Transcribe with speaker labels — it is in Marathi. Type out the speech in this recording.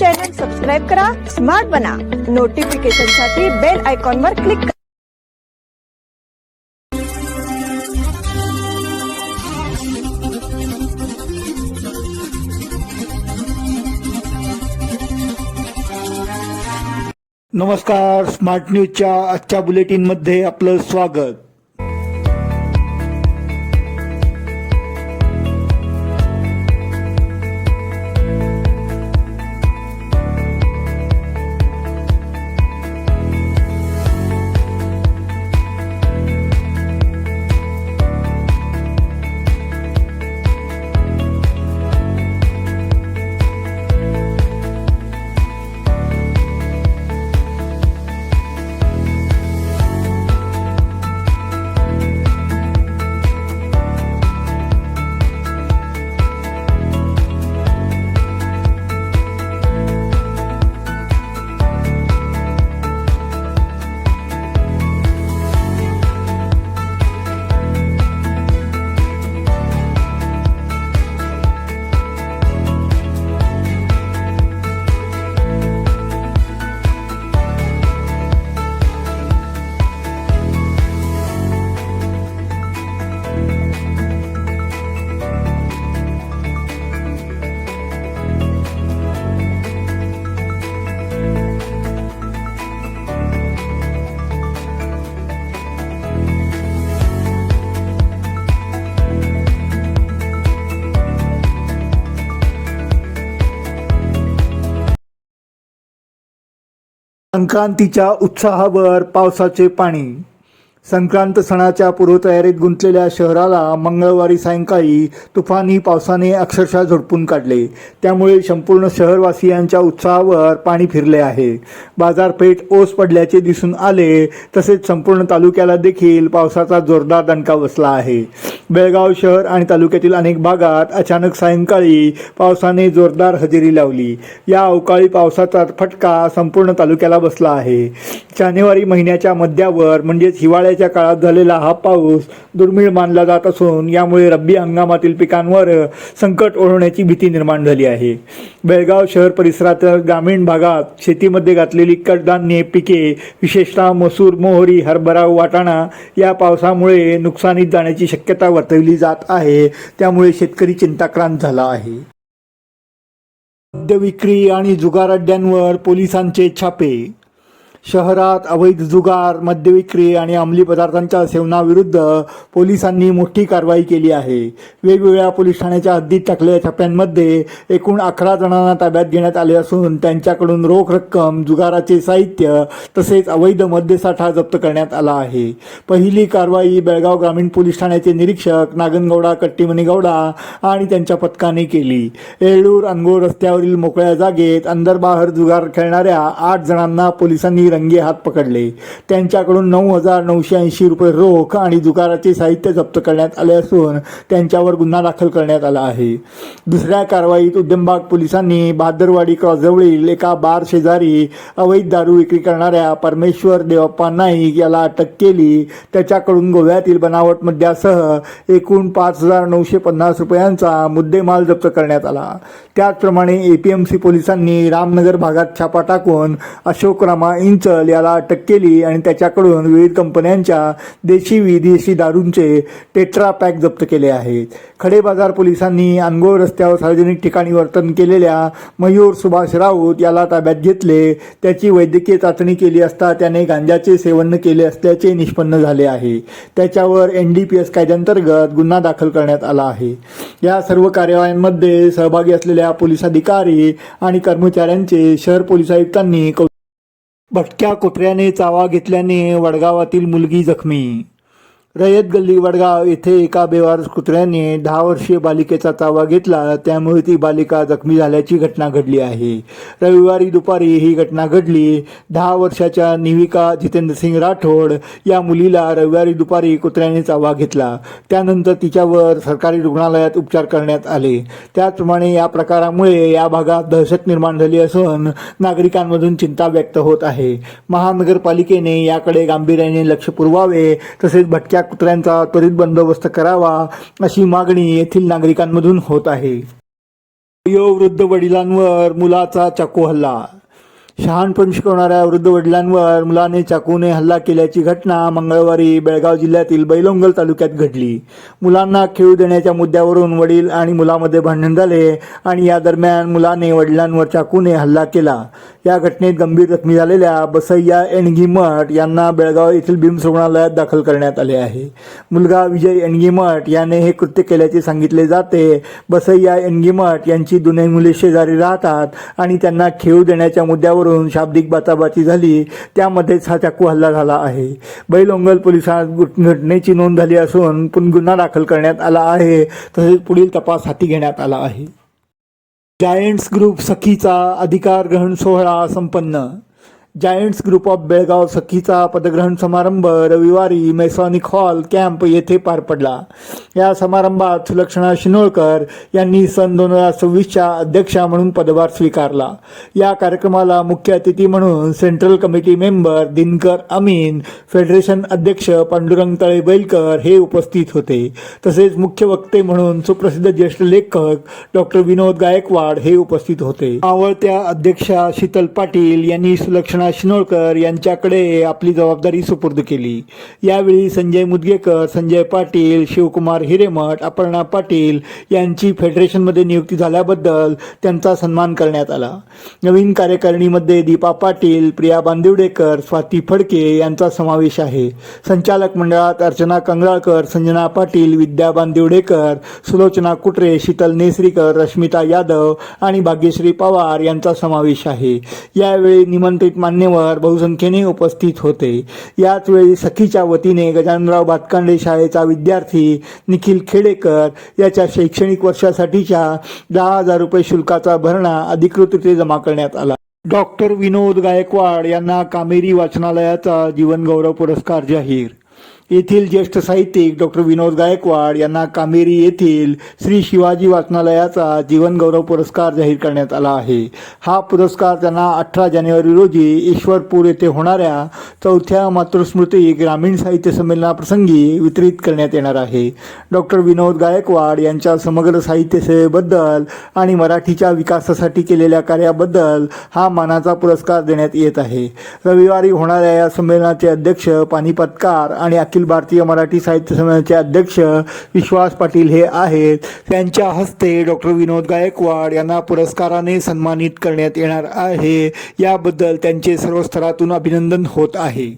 Speaker 1: चॅनल सबस्क्राईब करा, स्मार्ट बना। नोटिफिकेशनसाठी बेल आयकॉनवर क्लिक करा।
Speaker 2: नमस्कार स्मार्ट न्यूजच्या आजच्या बुलेटिनमध्ये आपलं स्वागत. संक्रांतीच्या उत्साहावर पावसाचे पाणी संक्रांत सणाच्या पूर्वतयारीत गुंतलेल्या शहराला मंगळवारी सायंकाळी तुफानी पावसाने अक्षरशः झोडपून काढले. त्यामुळे संपूर्ण शहरवासियांच्या उत्साहावर पाणी फिरले आहे. बाजारपेठ ओस पडल्याचे दिसून आले तसेच संपूर्ण तालुक्याला देखील पावसाचा जोरदार दणका बसला आहे. बेळगाव शहर आणि तालुक्यातील अनेक भागात अचानक सायंकाळी पावसाने जोरदार हजेरी लावली. या अवकाळी पावसाचा फटका संपूर्ण तालुक्याला बसला आहे. जानेवारी महिन्याच्या मध्यावर म्हणजेच हिवाळ्याच्या काळात झालेला हा पाऊस दुर्मिळ मानला जात असून यामुळे रब्बी हंगामातील पिकांवर संकट ओढवण्याची भीती निर्माण झाली आहे. बेळगाव शहर परिसरातील ग्रामीण भागात शेतीमध्ये घातलेली कडधान्ये पिके विशेषतः मसूर मोहरी हरभरा वाटाणा या पावसामुळे नुकसानीत जाण्याची शक्यता वर्तवली जात आहे. त्यामुळे शेतकरी चिंताक्रांत झाला आहे. मद्य विक्री आणि जुगार अड्ड्यांवर पोलिसांचे छापे शहरात अवैध जुगार मद्य विक्री आणि अंमली पदार्थांच्या सेवनाविरुद्ध पोलिसांनी मोठी कारवाई केली आहे. वेगवेगळ्या पोलीस ठाण्याच्या हद्दीत टाकलेल्या छाप्यांमध्ये एकूण अकरा जणांना ताब्यात घेण्यात आले असून त्यांच्याकडून रोख रक्कम जुगाराचे साहित्य तसेच अवैध मद्यसाठा जप्त करण्यात आला आहे. पहिली कारवाई बेळगाव ग्रामीण पोलीस ठाण्याचे निरीक्षक नागनगौडा कट्टीमणीगौडा आणि त्यांच्या पथकाने केली. येळूर अनगोळ रस्त्यावरील मोकळ्या जागेत अंदरबाहर जुगार खेळणाऱ्या आठ जणांना पोलिसांनी रंगे हात पकडले. त्यांच्याकडून नऊ हजार नऊशे ऐंशी रुपये रोख आणि जुगाराचे साहित्य जप्त करण्यात आले असून त्यांच्यावर गुन्हा दाखल करण्यात आला आहे. दुसऱ्या कारवाईत उद्यमबाग पोलिसांनी बहादरवाडी क्रॉसजवळील एका बार शेजारी अवैध दारू विक्री करणाऱ्या परमेश्वर देवप्पा नाईक याला अटक केली. त्याच्याकडून गोव्यातील बनावट मद्यासह एकूण पाच हजार नऊशे पन्नास रुपयांचा मुद्देमाल जप्त करण्यात आला. त्याचप्रमाणे एपीएमसी पोलिसांनी रामनगर भागात छापा टाकून अशोक रामा चल याला अटक केली आणि त्याच्याकडून विविध कंपन्यांच्या देशी विदेशी दारूंचे टेट्रा पॅक जप्त केले आहेत. खडे बाजार पोलिसांनी अनगोळ रस्त्यावर सार्वजनिक ठिकाणी वर्तन केलेल्या मयूर सुभाष राऊत याला ताब्यात घेतले. त्याची वैद्यकीय चाचणी केली असता त्याने गांजाचे सेवन केले असल्याचे निष्पन्न झाले आहे. त्याच्यावर एन डी पी एस कायद्यांतर्गत गुन्हा दाखल करण्यात आला आहे. या सर्व कारवायांमध्ये सहभागी असलेल्या पोलीस अधिकारी आणि कर्मचाऱ्यांचे शहर पोलीस आयुक्तांनी भटक्या कुत्र्याने चावा घेतल्याने वडगावातील मुलगी जखमी रयत गल्ली वडगाव येथे एका बेवारस कुत्र्याने दहा वर्षीय बालिकेचा चावा घेतला. त्यामुळे ती बालिका जखमी झाल्याची घटना घडली आहे. रविवारी दुपारी ही घटना घडली. दहा वर्षाच्या निविका जितेंद्र सिंग राठोड या मुलीला रविवारी दुपारी कुत्र्याने चावा घेतला. त्यानंतर तिच्यावर सरकारी रुग्णालयात उपचार करण्यात आले. त्याचप्रमाणे या प्रकारामुळे या भागात दहशत निर्माण झाली असून नागरिकांमधून चिंता व्यक्त होत आहे. महानगरपालिकेने याकडे गांभीर्याने लक्ष पुरवावे तसेच भटक्या कुत्र्यांचा त्वरित बंदोबस्त करावा अशी मागणी येथील नागरिकांमधून होत आहे. वयोवृद्ध वडिलांवर मुलाचा चाकू हल्ला शहाणपण शिकवणाऱ्या वृद्ध वडिलांवर मुलाने चाकूने हल्ला केल्याची घटना मंगळवारी बेळगाव जिल्ह्यातील बैलोंगल तालुक्यात घडली. मुलांना खेळू देण्याच्या मुद्द्यावरून वडील आणि मुलामध्ये भांडण झाले आणि या दरम्यान मुलाने वडिलांवर चाकूने हल्ला केला. या घटनेत गंभीर जखमी झालेल्या बसय्या एणगी मठ यांना बेळगाव येथील बिम्स रुग्णालयात दाखल करण्यात आले आहे. मुलगा विजय एणगी मठ याने हे कृत्य केल्याचे सांगितले जाते. बसय्या एणगी मठ यांची दोन्ही मुले शेजारी राहतात आणि त्यांना खेळू देण्याच्या मुद्द्यावरून शाब्दिक बाचाबाची झाली त्यामध्येच हा चाकू हल्ला झाला आहे. बैलोंगल पोलिसात घटनेची नोंद झाली असून पुन्हा गुन्हा दाखल करण्यात आला आहे तसेच पुढील तपास हाती घेण्यात आला आहे. जायंट्स ग्रुप सखीचा अधिकार ग्रहण सोहळा संपन्न. जायंट्स ग्रुप ऑफ बेळगाव सखीचा पदग्रहण समारंभ रविवारी मेसॉनिक हॉल कॅम्प येथे पार पडला. या समारंभात सुलक्षणा शिनोळकर यांनी सन दोन हजार सव्वीसच्या अध्यक्षा म्हणून पदभार स्वीकारला. या कार्यक्रमाला मुख्य अतिथी म्हणून central committee member Dinkar Amin federation अध्यक्ष पांडुरंग तळे बैलकर हे उपस्थित होते. तसेच मुख्य वक्ते म्हणून सुप्रसिद्ध ज्येष्ठ लेखक डॉक्टर विनोद गायकवाड हे उपस्थित होते. आवडत्या अध्यक्षा शीतल पाटील यांनी सुलक्षणा शिनोळकर यांच्याकडे आपली जबाबदारी सुपूर्द केली. यावेळी संजय मुदगेकर संजय पाटील शिवकुमार हिरेमठ अपर्णा पाटील यांची फेडरेशनमध्ये नियुक्ती झाल्याबद्दल त्यांचा सन्मान करण्यात आला. नवीन कार्यकारिणीमध्ये दीपा पाटील प्रिया बांदिवडेकर स्वाती फडके यांचा समावेश आहे. संचालक मंडळात अर्चना कंगळकर संजना पाटील विद्या बांदिवडेकर सुलोचना कुटरे शीतल नेसरीकर रश्मिता यादव आणि भाग्यश्री पवार यांचा समावेश आहे. यावेळी निमंत्रित मान्यवर बहुसंख्येने उपस्थित होते. याच वेळी सखीच्या वतीने गजाननराव भातकांडे शाळेचा विद्यार्थी निखिल खेडेकर याच्या शैक्षणिक वर्षासाठीच्या दहा हजार रुपये शुल्काचा भरणा अधिकृतरित्या जमा करण्यात आला. डॉक्टर विनोद गायकवाड यांना कामेरी वाचनालयाचा जीवनगौरव पुरस्कार जाहीर. येथील ज्येष्ठ साहित्यिक डॉक्टर विनोद गायकवाड यांना कामेरी येथील श्री शिवाजी वाचनालयाचा जीवनगौरव पुरस्कार जाहीर करण्यात आला आहे. हा पुरस्कार त्यांना अठरा जानेवारी रोजी ईश्वरपूर येथे होणाऱ्या चौथ्या मातृस्मृती ग्रामीण साहित्य संमेलनाप्रसंगी वितरित करण्यात येणार आहे. डॉक्टर विनोद गायकवाड यांच्या समग्र साहित्य सेवेबद्दल आणि मराठीच्या विकासासाठी केलेल्या कार्याबद्दल हा मानाचा पुरस्कार देण्यात येत आहे. रविवारी होणाऱ्या या संमेलनाचे अध्यक्ष पानिपतकार आणि अखिल भारतीय मराठी साहित्य संमेलनाचे अध्यक्ष विश्वास पाटील हे आहेत. त्यांच्या हस्ते डॉक्टर विनोद गायकवाड यांना पुरस्काराने सन्मानित करण्यात येणार आहे. याबद्दल त्यांचे सर्व स्तरातून अभिनंदन होत आहे.